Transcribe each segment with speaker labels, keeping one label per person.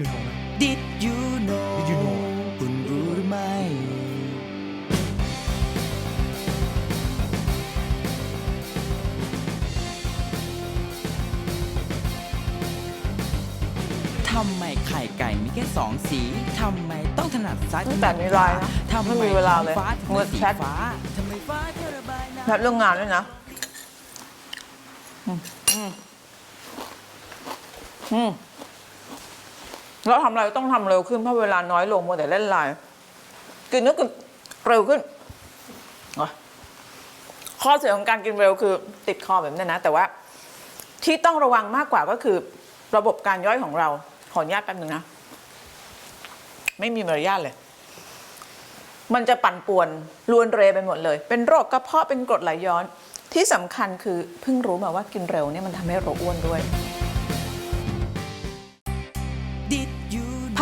Speaker 1: you know นะ
Speaker 2: Did you know
Speaker 1: Did you know
Speaker 2: คุณรู้หรือไม่ ทำไมไข่ไก่มีแค่สองสี ทำไมต้องถนัดซ้าย
Speaker 3: ตั้งแต่มีไลน์นะ
Speaker 2: ทำ
Speaker 3: ไม่
Speaker 2: ไม
Speaker 3: มีเวลาเลย
Speaker 2: ท้องฟ้าถึง
Speaker 3: เงิ
Speaker 2: เป็น
Speaker 3: น
Speaker 2: สี
Speaker 3: แชท
Speaker 2: ฟ้าทำไมฟ้าแค่ระบายน้
Speaker 3: แพทย์เรื่องงานด้วยนะอืมอืมอืม แล้วทำอะไรต้องทำเร็วขึ้นเพราะเวลาน้อยลงมัวแต่เล่นไลน์กินก็กินเร็วขึ้นอะข้อเสียของการกินเร็วคือติดคอแบบนี้นะ แต่ว่า ที่ต้องระวังมากกว่าก็คือ ระบบการย่อยของเรา ขออนุญาตแป๊บนึงนะ ไม่มีมารยาทเลย มันจะปั่นป่วนลวนเรไปหมดเลย เป็นโรคกระเพาะเป็นกรดไหลย้อน ที่สำคัญคือเพิ่งรู้มาว่ากินเร็วเนี่ยมันทำให้เราอ้วนด้วย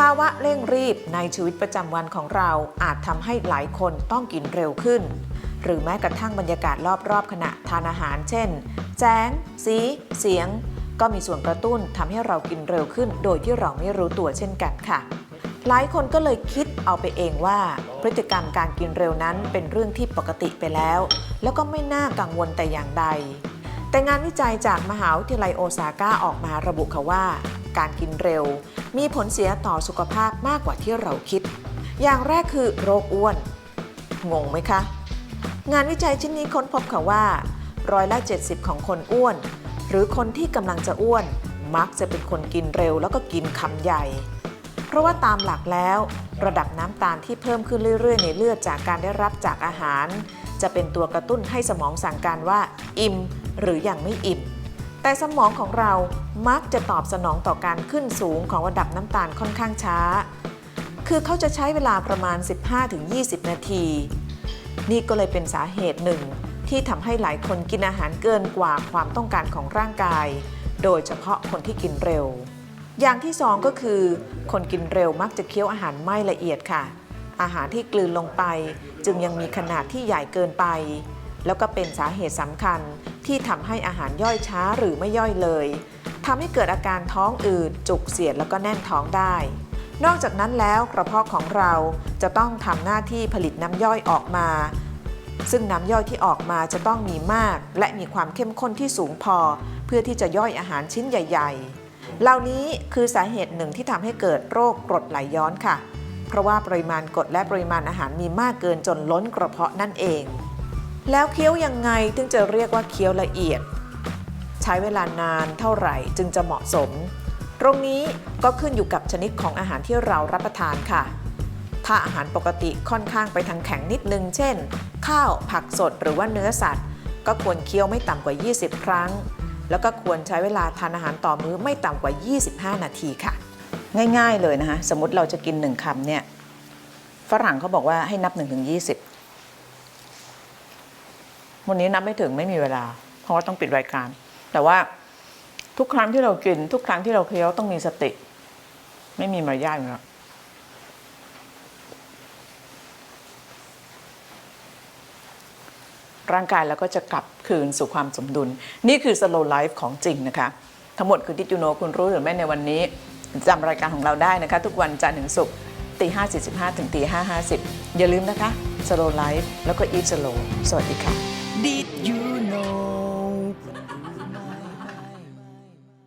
Speaker 3: ภาวะเร่งรีบในชีวิตประจำวันของเราอาจทำให้หลายคนต้องกินเร็วขึ้น หรือแม้กระทั่งบรรยากาศรอบๆ ขณะทานอาหาร เช่น แจ้ง สี เสียง ก็มีส่วนกระตุ้นทำให้เรากินเร็วขึ้น โดยที่เราไม่รู้ตัวเช่นกันค่ะ หลายคนก็เลยคิดเอาไปเองว่า พฤติกรรมการกินเร็วนั้นเป็นเรื่องที่ปกติไปแล้ว แล้วก็ไม่น่ากังวลแต่อย่างใดแต่งานวิจัยจากมหาวิทยาลัยโอซาก้าออกมาระบุค่ะว่า การกินเร็ว มีผลเสียต่อสุขภาพมากกว่าที่เราคิด อย่างแรกคือโรคอ้วน งงไหมคะ งานวิจัยชิ้นนี้ค้นพบค่ะว่าร้อยละ 70 ของคนอ้วน หรือคนที่กำลังจะอ้วน มักจะเป็นคนกินเร็วแล้วก็กินคำใหญ่ เพราะว่าตามหลักแล้ว ระดับน้ำตาลที่เพิ่มขึ้นเรื่อยๆ ในเลือดจากการได้รับจากอาหาร จะเป็นตัวกระตุ้นให้สมองสั่งการว่า อิ่ม หรือยังไม่อิ่ม แต่สมองของเรามักจะตอบสนองต่อการขึ้นสูงของระดับน้ำตาลค่อนข้างช้า คือเขาจะใช้เวลาประมาณ 15-20 นาที นี่ก็เลยเป็นสาเหตุหนึ่ง ที่ทำให้หลายคนกินอาหารเกินกว่าความต้องการของร่างกาย โดยเฉพาะคนที่กินเร็ว อย่างที่สองก็คือ คนกินเร็วมักจะเคี้ยวอาหารไม่ละเอียดค่ะ อาหารที่กลืนลงไป จึงยังมีขนาดที่ใหญ่เกินไป แล้วก็เป็นสาเหตุสำคัญที่ทำให้อาหารย่อยช้าหรือไม่ย่อยเลยทำให้เกิดอาการท้องอืดจุกเสียดแล้วก็แน่นท้องได้ นอกจากนั้นแล้วกระเพาะของเราจะต้องทำหน้าที่ผลิตน้ำย่อยออกมา ซึ่งน้ำย่อยที่ออกมาจะต้องมีมาก และมีความเข้มข้นที่สูงพอ เพื่อที่จะย่อยอาหารชิ้นใหญ่ ๆ เหล่านี้คือสาเหตุหนึ่งที่ทำให้เกิดโรคกรดไหลย้อนค่ะ เพราะว่าปริมาณกรดและปริมาณอาหารมีมากเกินจนล้นกระเพาะนั่นเอง แล้วเคี้ยวยังไงถึงจะเรียกว่าเคี้ยวละเอียด ใช้เวลานานเท่าไหร่จึงจะเหมาะสม ตรงนี้ก็ขึ้นอยู่กับชนิดของอาหารที่เรารับประทานค่ะ ถ้าอาหารปกติค่อนข้างไปทางแข็งนิดนึง เช่น ข้าวผักสดหรือว่าเนื้อสัตว์ ก็ควรเคี้ยวไม่ต่ำกว่า 20 ครั้ง แล้วก็ควรใช้เวลาทานอาหารต่อมื้อไม่ต่ำกว่า 25 นาทีค่ะ ง่าย ๆ เลยนะคะสมมติเราจะกินหนึ่งคำเนี่ยฝรั่งเขาบอกว่าให้นับ1ถึง20 วันนี้นับไม่ถึงไม่มีเวลา เพราะว่าต้องปิดรายการ แต่ว่าทุกครั้งที่เรากิน ทุกครั้งที่เราเคี้ยวต้องมีสติ ไม่มีมารยาทอยู่แล้วร่างกายเราก็จะกลับคืนสู่ความสมดุล นี่คือ slow life ของจริงนะคะ ทั้งหมดคือทิจูโนคุณรู้หรือไม่ในวันนี้จำรายการของเราได้นะคะ ทุกวันจันทร์ถึงศุกร์ตีห้าสี่สิบห้าถึงตีห้าห้าสิบอย่าลืมนะคะ slow life แล้วก็ eat slow สวัสดีค่ะ
Speaker 2: Did you know